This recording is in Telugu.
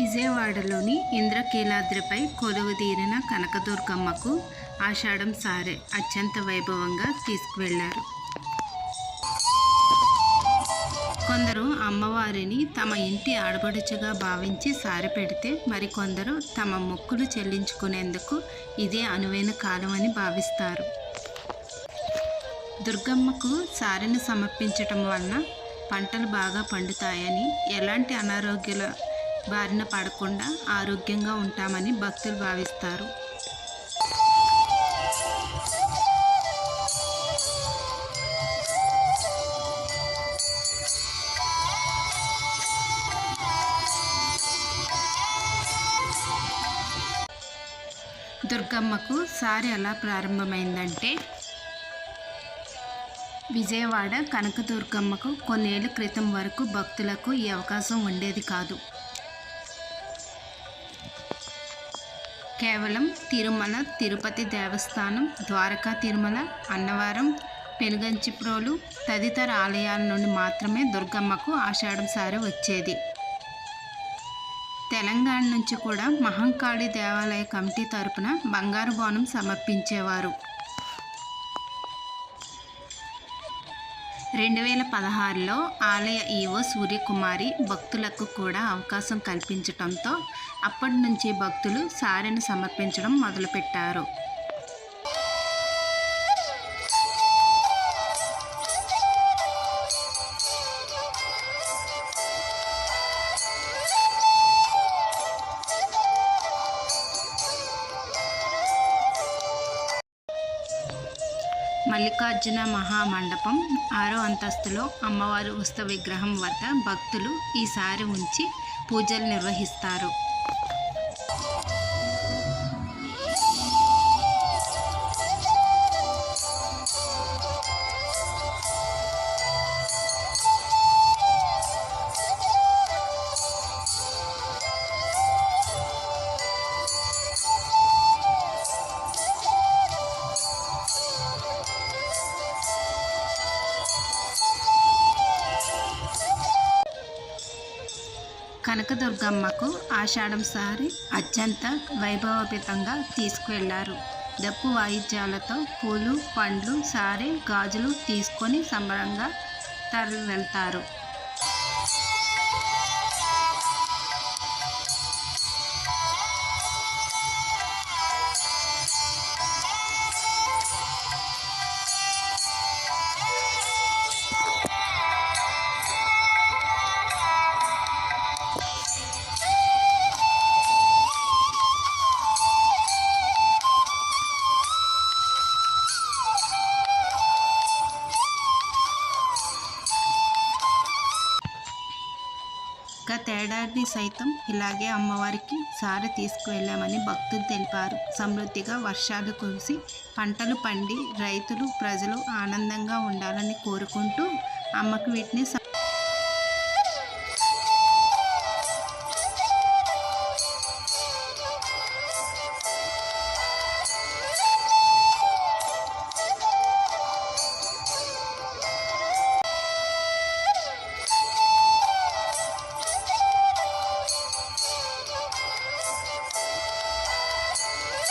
విజయవాడలోని ఇంద్రకీలాద్రిపై కొలువుదీరిన కనకదుర్గమ్మకు ఆషాఢం సారే అత్యంత వైభవంగా తీసుకువెళ్ళారు. కొందరు అమ్మవారిని తమ ఇంటి ఆడపడుచుగా భావించి సారి పెడితే మరికొందరు తమ మొక్కులు చెల్లించుకునేందుకు ఇదే అనువైన కాలం అని భావిస్తారు. దుర్గమ్మకు సారిని సమర్పించటం వలన పంటలు బాగా పండుతాయని ఎలాంటి అనారోగ్యాల బారిన పడకుండా ఆరోగ్యంగా ఉంటామని భక్తులు భావిస్తారు. దుర్గమ్మకు సారి ఎలా ప్రారంభమైందంటే విజయవాడ కనకదుర్గమ్మకు కొన్నేళ్ళ క్రితం వరకు భక్తులకు ఈ అవకాశం ఉండేది కాదు. కేవలం తిరుమల తిరుపతి దేవస్థానం ద్వారకా తిరుమల అన్నవరం పెనుగంచిప్రోలు తదితర ఆలయాల నుండి మాత్రమే దుర్గమ్మకు ఆషాఢం సారి వచ్చేది. తెలంగాణ నుంచి కూడా మహంకాళి దేవాలయ కమిటీ తరపున బంగారు బోనం సమర్పించేవారు. రెండు వేల పదహారులో ఆలయ ఈవో సూర్యకుమారి భక్తులకు కూడా అవకాశం కల్పించటంతో అప్పటి నుంచి భక్తులు సారెను సమర్పించడం మొదలుపెట్టారు. మల్లికార్జున మహామండపం ఆరో అంతస్తులో అమ్మవారి ఉత్సవ విగ్రహం వద్ద భక్తులు ఈసారి ఉంచి పూజలు నిర్వహిస్తారు. కనకదుర్గమ్మకు ఆషాఢం సారి అత్యంత వైభవోపేతంగా తీసుకువెళ్ళారు డప్పు వాయిద్యాలతో పూలు పండ్లు సారే గాజులు తీసుకొని సంబరంగా తరలి వెళ్తారు గతేడాది సైతం ఇలాగే అమ్మవారికి సారి తీసుకువెళ్ళామని భక్తులు తెలిపారు. సమృద్ధిగా వర్షాలు కురిసి పంటలు పండి రైతులు ప్రజలు ఆనందంగా ఉండాలని కోరుకుంటూ అమ్మకు వీటిని